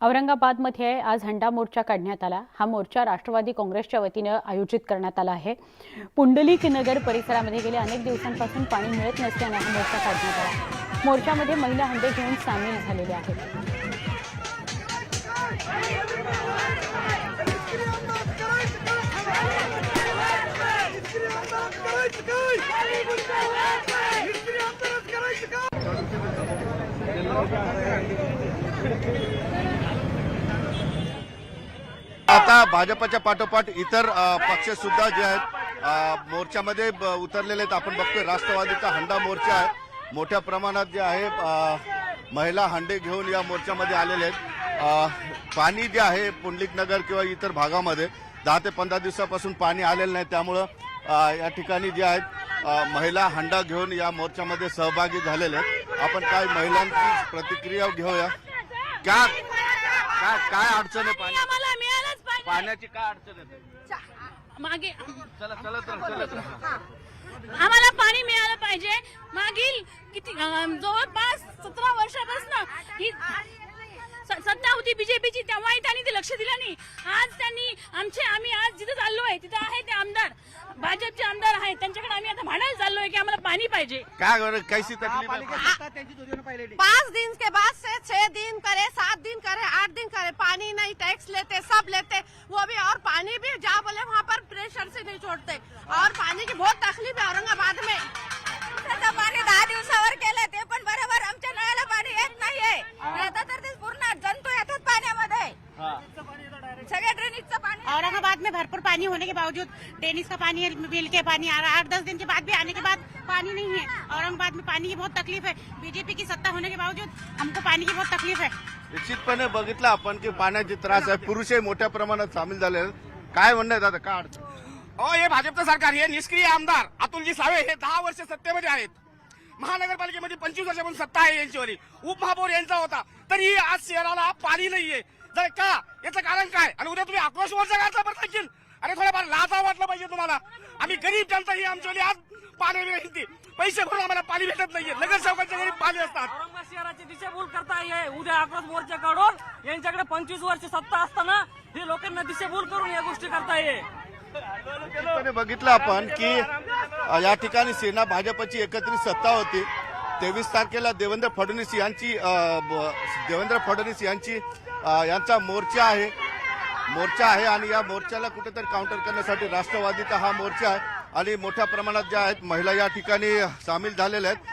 औरंगाबादमध्ये आज हंडा मोर्चा काढण्यात आला हा मोर्चा राष्ट्रवादी काँग्रेसच्या वतीनं आयोजित करण्यात आला आहे पुंडलिक नगर परिसरामध्ये गेल्या अनेक दिवसांपासून पाणी मिळत नसल्यानं हा मोर्चा काढण्यात आला मोर्चामध्ये महिला हंडे घेऊन सामील झालेल्या आहेत आता भाजपच्या पाठोपाठ इतर पक्ष सुद्धा जे आहेत मोर्चामध्ये ब- उतरलेले आहेत. आपण बघतोय राष्ट्रवादीचा हंडा मोर्चा आहे. मोठ्या प्रमाणात जे आहे महिला हंडे घेऊन या मोर्चामध्ये आलेले आहेत. पाणी जे आहे पुंडलिक नगर किंवा इतर भागामध्ये दहा ते पंधरा दिवसापासून पाणी आलेलं नाही. त्यामुळं या ठिकाणी जे आहेत महिला हंडा घेऊन या मोर्चामध्ये सहभागी झालेले आहेत. आपण काय महिलांची प्रतिक्रिया घेऊया. क्या काय काय अडचण आहे पाणी? आम्हाला मिळालंच पाहिजे पाण्याची काय अडचण येते मागे चला चलत राहा चलत राहा आम्हाला पाणी मिळालं पाहिजे. मागील किती अं, जवळपास सतरा वर्षापासून ही स- सत्ता होती बीजेपीची तेव्हाही त्यांनी ते लक्ष दिलं नाही. आज त्यांनी आमचे आम्ही आज जिथे चाललोय तिथे आहे ते आमदार. भाजपचे आमदार आहेत. त्यांच्याकडे चाललोय पाजे पाहिजे. काय बरं कैसी तकलीफ़ है. पाँच दिन के बाद से छह दिन करे सात दिन करे आठ दिन करे पानी नहीं टैक्स लेते सब लेते वो भी और पानी भी जा बोले वहाँ पर प्रेशर से नहीं छोड़ते। और पानी की बहुत तकलीफ़ है औरंगाबाद में। भरपूर पानी होने के बावजूद टेनिस का पानी है बिल के पानी आ रहा है। आठ दस दिन के बाद भी आने के बाद पानी नहीं है। औरंगाबाद में पानी की बहुत तकलीफ है। बीजेपी की सत्ता होने के बावजूद हमको पानी की बहुत तकलीफ है। निश्चितपणे बघितलं आपण की पाण्याची त्रास आहे. पुरुषही मोठ्या प्रमाणात सामील झाले. काय म्हणणं आहे दादा? काय अडचण? अहो हे भाजपचं सरकार हे निष्क्रिय आमदार अतुलजी सावे हे दहा वर्ष सत्तेमध्ये आहेत. महानगरपालिकेमध्ये पंचवीस वर्षापासून सत्ता आहे यांच्यावरी. उपमहापौर यांचा होता. तरी आज शहराला पाणी नाहीये. जर का? याचं कारण काय? आणि उद्या तुम्ही आक्रोश मोर्चा काढता बरं देखील अरे थोडाफार लाजा वाटलं पाहिजे तुम्हाला. आम्ही गरीब जनता ही आमच्यावरी आज पाणी पैसे भरून आम्हाला पाणी भेटत नाहीये. नगरसेवकांच्या घरी पाणी असतात. औरंगाबाद शहराची दिशाभूल करता ये उद्या आक्रोश मोर्चा काढून यांच्याकडे पंचवीस वर्ष सत्ता असताना हे लोकांना दिशाभूल करून या गोष्टी करता ये बघितलं आपण की या ठिकाणी सेना भाजपची एकत्रित सत्ता होती. तेवीस तारखेला देवेंद्र फडणवीस यांची देवेंद्र फडणवीस यांची यांचा मोर्चा आहे. मोर्चा आहे आणि या मोर्चाला कुठेतरी काउंटर करण्यासाठी राष्ट्रवादीचा हा मोर्चा आहे. आणि मोठ्या प्रमाणात ज्या आहेत महिला या ठिकाणी सामील झालेल्या आहेत.